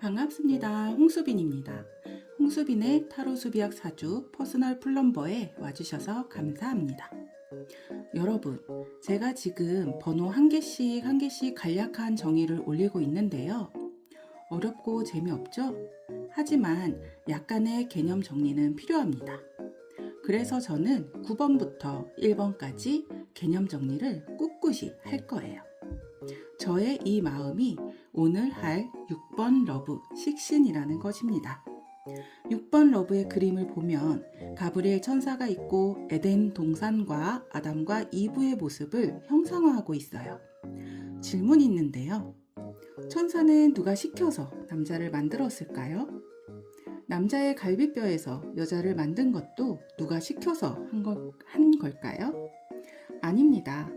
반갑습니다. 홍수빈입니다. 홍수빈의 타로 수비학 사주 퍼스널 플럼버에 와주셔서 감사합니다. 여러분, 제가 지금 번호 한 개씩 한 개씩 간략한 정의를 올리고 있는데요. 어렵고 재미없죠? 하지만 약간의 개념 정리는 필요합니다. 그래서 저는 9번부터 1번까지 개념 정리를 꿋꿋이 할 거예요. 저의 이 마음이 오늘 할 6번 러브 식신이라는 것입니다. 6번 러브의 그림을 보면 가브리엘 천사가 있고 에덴 동산과 아담과 이브의 모습을 형상화하고 있어요. 질문이 있는데요. 천사는 누가 시켜서 남자를 만들었을까요? 남자의 갈비뼈에서 여자를 만든 것도 누가 시켜서 한, 걸, 한 걸까요? 아닙니다.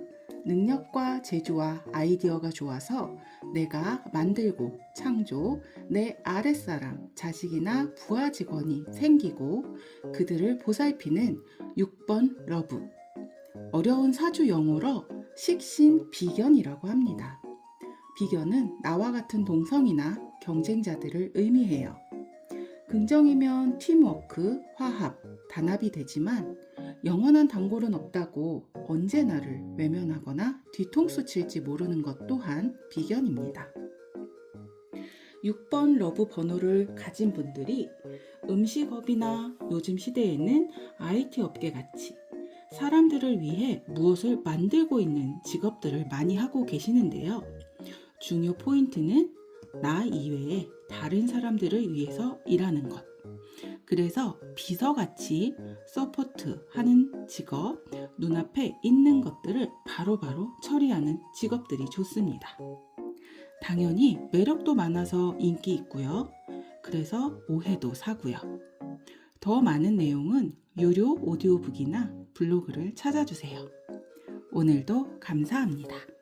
능력과 재주와 아이디어가 좋아서 내가 만들고 창조, 내 아랫사람, 자식이나 부하 직원이 생기고 그들을 보살피는 6번 러브. 어려운 사주 용어로 식신 비견이라고 합니다. 비견은 나와 같은 동성이나 경쟁자들을 의미해요. 긍정이면 팀워크, 화합, 단합이 되지만 영원한 단골은 없다고 언제 나를 외면하거나 뒤통수 칠지 모르는 것 또한 비견입니다. 6번 러브 번호를 가진 분들이 음식업이나 요즘 시대에는 IT 업계 같이 사람들을 위해 무엇을 만들고 있는 직업들을 많이 하고 계시는데요. 중요 포인트는 나 이외에 다른 사람들을 위해서 일하는 것. 그래서 비서같이 서포트 하는 직업, 눈앞에 있는 것들을 바로바로 처리하는 직업들이 좋습니다. 당연히 매력도 많아서 인기 있고요. 그래서 오해도 사고요. 더 많은 내용은 유료 오디오북이나 블로그를 찾아주세요. 오늘도 감사합니다.